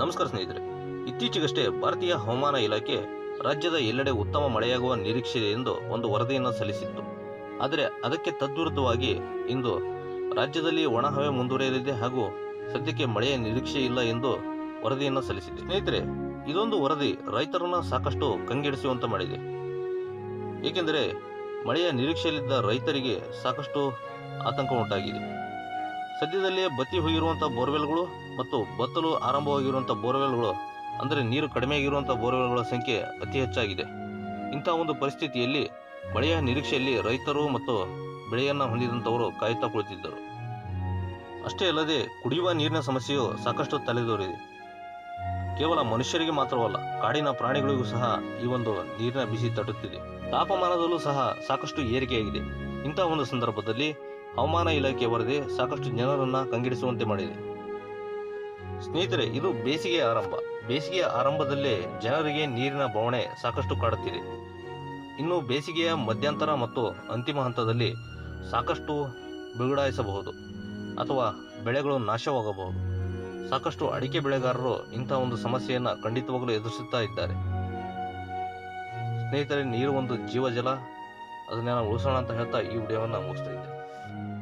ನಮಸ್ಕಾರ ಸ್ನೇಹಿತರೆ. ಇತ್ತೀಚೆಗಷ್ಟೇ ಭಾರತೀಯ ಹವಾಮಾನ ಇಲಾಖೆ ರಾಜ್ಯದ ಎಲ್ಲೆಡೆ ಉತ್ತಮ ಮಳೆಯಾಗುವ ನಿರೀಕ್ಷೆ ಇದೆ ಎಂದು ಒಂದು ವರದಿಯನ್ನು ಸಲ್ಲಿಸಿತ್ತು. ಆದರೆ ಅದಕ್ಕೆ ತದ್ವಿರುದ್ಧವಾಗಿ ಇಂದು ರಾಜ್ಯದಲ್ಲಿ ಒಣಹವೆ ಮುಂದುವರಿಯಲಿದೆ ಹಾಗೂ ಸದ್ಯಕ್ಕೆ ಮಳೆಯ ನಿರೀಕ್ಷೆ ಇಲ್ಲ ಎಂದು ವರದಿಯನ್ನು ಸಲ್ಲಿಸಿದೆ. ಸ್ನೇಹಿತರೆ, ಇದೊಂದು ವರದಿ ರೈತರನ್ನು ಸಾಕಷ್ಟು ಕಂಗೆಡಿಸುವಂತ ಮಾಡಿದೆ ಏಕೆಂದರೆ ಮಳೆಯ ನಿರೀಕ್ಷೆಯಲ್ಲಿದ್ದ ರೈತರಿಗೆ ಸಾಕಷ್ಟು ಆತಂಕ ಉಂಟಾಗಿದೆ. ಸದ್ಯದಲ್ಲೇ ಬತ್ತಿ ಹೋಗಿರುವಂತಹ ಬೋರ್ವೆಲ್ಗಳು ಮತ್ತು ಬತ್ತಲು ಆರಂಭವಾಗಿರುವಂಥ ಬೋರ್ವೆಲ್ಗಳು, ಅಂದರೆ ನೀರು ಕಡಿಮೆ ಆಗಿರುವಂಥ ಬೋರ್ವೆಲ್ಗಳ ಸಂಖ್ಯೆ ಅತಿ ಹೆಚ್ಚಾಗಿದೆ. ಇಂಥ ಒಂದು ಪರಿಸ್ಥಿತಿಯಲ್ಲಿ ಮಳೆಯ ನಿರೀಕ್ಷೆಯಲ್ಲಿ ರೈತರು ಮತ್ತು ಬೆಳೆಯನ್ನು ಹೊಂದಿದಂಥವರು ಕಾಯುತ್ತಾ ಕುಳಿತಿದ್ದರು. ಅಷ್ಟೇ ಅಲ್ಲದೆ ಕುಡಿಯುವ ನೀರಿನ ಸಮಸ್ಯೆಯು ಸಾಕಷ್ಟು ತಲೆದೋರಿದೆ. ಕೇವಲ ಮನುಷ್ಯರಿಗೆ ಮಾತ್ರವಲ್ಲ, ಕಾಡಿನ ಪ್ರಾಣಿಗಳಿಗೂ ಸಹ ಈ ಒಂದು ನೀರಿನ ಬಿಸಿ ತಟ್ಟುತ್ತಿದೆ. ತಾಪಮಾನದಲ್ಲೂ ಸಹ ಸಾಕಷ್ಟು ಏರಿಕೆಯಾಗಿದೆ. ಇಂಥ ಒಂದು ಸಂದರ್ಭದಲ್ಲಿ ಹವಾಮಾನ ಇಲಾಖೆ ವರದಿ ಸಾಕಷ್ಟು ಜನರನ್ನ ಕಂಗೆಡಿಸುವಂತೆ ಮಾಡಿದೆ. ಸ್ನೇಹಿತರೆ, ಇದು ಬೇಸಿಗೆಯ ಆರಂಭ. ಬೇಸಿಗೆಯ ಆರಂಭದಲ್ಲೇ ಜನರಿಗೆ ನೀರಿನ ಬವಣೆ ಸಾಕಷ್ಟು ಕಾಡುತ್ತಿದೆ. ಇನ್ನು ಬೇಸಿಗೆಯ ಮಧ್ಯಂತರ ಮತ್ತು ಅಂತಿಮ ಹಂತದಲ್ಲಿ ಸಾಕಷ್ಟು ಬಿಗಡಾಯಿಸಬಹುದು ಅಥವಾ ಬೆಳೆಗಳು ನಾಶವಾಗಬಹುದು. ಸಾಕಷ್ಟು ಅಡಿಕೆ ಬೆಳೆಗಾರರು ಇಂಥ ಒಂದು ಸಮಸ್ಯೆಯನ್ನು ಖಂಡಿತವಾಗಲೂ ಎದುರಿಸುತ್ತಾ ಇದ್ದಾರೆ. ಸ್ನೇಹಿತರೆ, ನೀರು ಒಂದು ಜೀವಜಲ. ಅದನ್ನೆಲ್ಲ ಉಳಿಸೋಣ ಅಂತ ಹೇಳ್ತಾ ಈ ವಿಡಿಯೋವನ್ನು ಮುಗಿಸ್ತಾ ಇದ್ದೇನೆ. life.